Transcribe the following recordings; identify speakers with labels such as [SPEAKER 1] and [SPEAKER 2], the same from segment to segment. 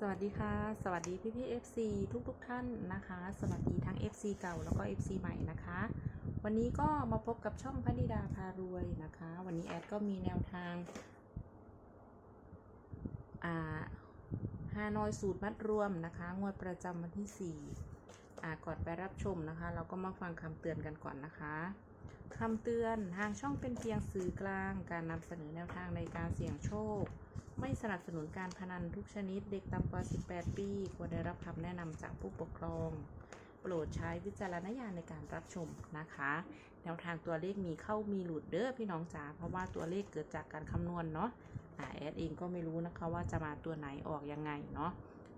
[SPEAKER 1] สวัสดีค่ะ สวัสดีพี่พี่ๆ FC ทุกทุกท่านนะคะ สวัสดีทั้ง FC เก่าแล้วก็ FC ใหม่นะคะ วันนี้ก็มาพบกับช่องพนิดาพารวยนะคะ วันนี้แอดก็มีแนวทางอ่าฮานอยสูตรมัดรวมนะคะ งวดประจำวันที่ 4 อ่าก่อนไปรับชมนะคะ เราก็มาฟังคำเตือนกันก่อนนะคะคำเตือนทางช่องเป็นเพียงสื่อกลาง การนำเสนอแนวทางในการเสี่ยงโชค ไม่สนับสนุนการพนันทุกชนิด เด็กต่ำกว่า 18 ปี ควรได้รับคำแนะนำจากผู้ปกครอง โปรดใช้วิจารณญาณในการรับชมนะคะ แนวทางตัวเลขมีเข้ามีหลุดเด้อพี่น้องจ๋า เพราะว่าตัวเลขเกิดจากการคำนวณเนาะอ่าแอดเองก็ไม่รู้นะคะว่าจะมาตัวไหนออกยังไงเนาะ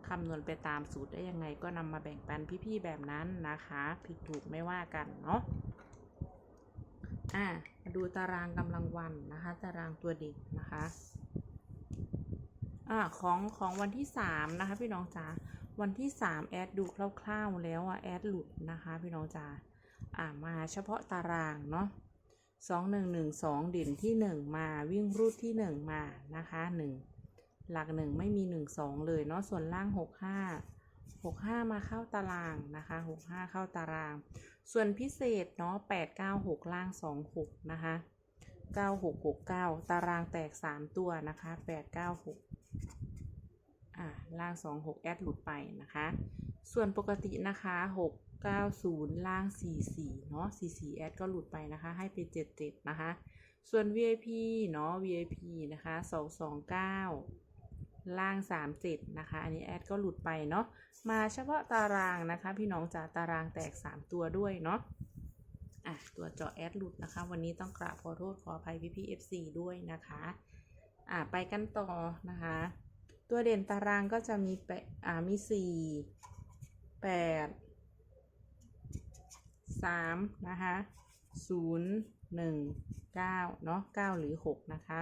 [SPEAKER 1] คำนวณไปตามสูตรได้ยังไงก็นำมาแบ่งปันพี่ๆแบบนั้นนะคะ ผิดถูกไม่ว่ากันเนาะอ่ามาดูตารางกำลังวันนะคะ ตารางตัวเด็กนะคะ อ่าของของวันที่สามนะคะ พี่น้องจ๋าวันที่สามแอดดูคร่าวๆแล้วอะแอดหลุดนะคะ พี่น้องจ๋าอ่ามาเฉพาะตารางเนาะสองหนึ่งหนึ่งสองเด่นที่หนึ่งมาวิ่งรูดที่หนึ่งมานะคะหนึ่งหลักหนึ่งไม่มีหนึ่งสองเลยเนาะส่วนล่างหกห้าหกห้ามาเข้าตารางนะคะหกห้าเข้าตาราง ส่วนพิเศษเนาะแปดเก้าหกล่างสองหกนะคะเก้าหกหกเก้าตารางแตกสามตัวนะคะแปดเก้าหก อ่าล่าง 26 แอดหลุดไปนะคะ ส่วนปกตินะคะ 690 ล่าง 44 เนาะ44 แอดก็หลุดไปนะคะ ให้ไป 77 นะคะ ส่วน VIP เนาะ VIP นะคะ 229 ล่าง 37 นะคะ อันนี้แอดก็หลุดไปเนาะ มาเฉพาะตารางนะคะ พี่น้องจ๋าตารางแตก 3 ตัวด้วยเนาะอะตัวเจาะแอดหลุดนะคะ วันนี้ต้องกราบขอโทษขออภัยพี่พี่ๆ FC ด้วยนะคะ อ่าไปกันต่อนะคะ ตัวเด่นตารางก็จะมีแปดอ่ามีสี่แปดสามนะคะศูนย์หนึ่งเก้าเนาะเก้าหรือหกนะคะ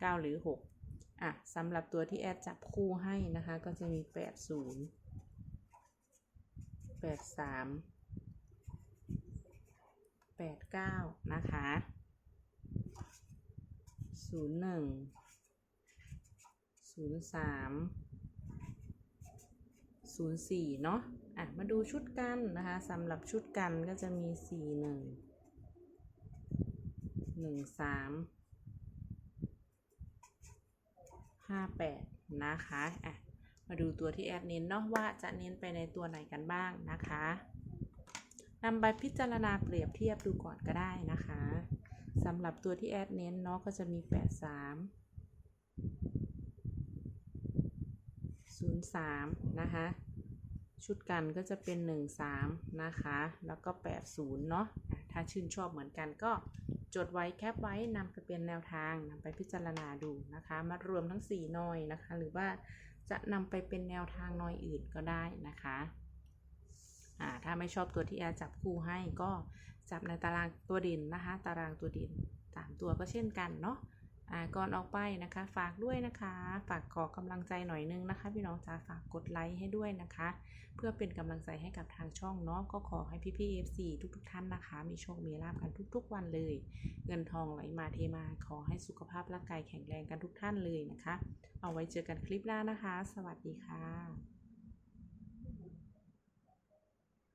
[SPEAKER 1] เก้าหรือหกอะสำหรับตัวที่แอดจับคู่ให้นะคะ ก็จะมีแปดศูนย์แปดสามแปดเก้านะคะศูนย์หนึ่ง ศูนย์สามศูนย์สี่เนาะ อะ มาดูชุดกันนะคะสำหรับชุดกันก็จะมีสี่หนึ่งหนึ่งสามห้าแปดนะคะ อะ มาดูตัวที่แอดเน้นเนาะว่าจะเน้นไปในตัวไหนกันบ้างนะคะนำไปพิจารณาเปรียบเทียบดูก่อนก็ได้นะคะสำหรับตัวที่แอดเน้นเนาะก็จะมีแปดสาม ศูนย์สามนะคะ ชุดกันก็จะเป็นหนึ่งสามนะคะ แล้วก็แปดศูนย์เนาะถ้าชื่นชอบเหมือนกันก็จดไว้แคปไว้นำไปเป็นแนวทางนำไปพิจารณาดูนะคะ มารวมทั้งสี่หน่อยนะคะ หรือว่าจะนำไปเป็นแนวทางหน่อยอื่นก็ได้นะคะอ่าถ้าไม่ชอบตัวที่แอร์จับคู่ให้ก็จับในตารางตัวเด่นนะคะ ตารางตัวเด่นสามตัวก็เช่นกันเนาะ ก่อนออกไปนะคะ ฝากด้วยนะคะ ฝากขอกำลังใจหน่อยนึงนะคะ พี่น้องจ๋าฝากกดไลค์ให้ด้วยนะคะ เพื่อเป็นกำลังใจให้กับทางช่องเนาะก็ขอให้พี่พี่ FC ทุกๆทท่านนะคะ มีโชคมีลาภกันทุก ๆ วันเลย เงินทองไหลมาเทมาขอให้สุขภาพร่างกายแข็งแรงกันทุกท่านเลยนะคะ เอาไว้เจอกันคลิปหน้านะคะ สวัสดีค่ะ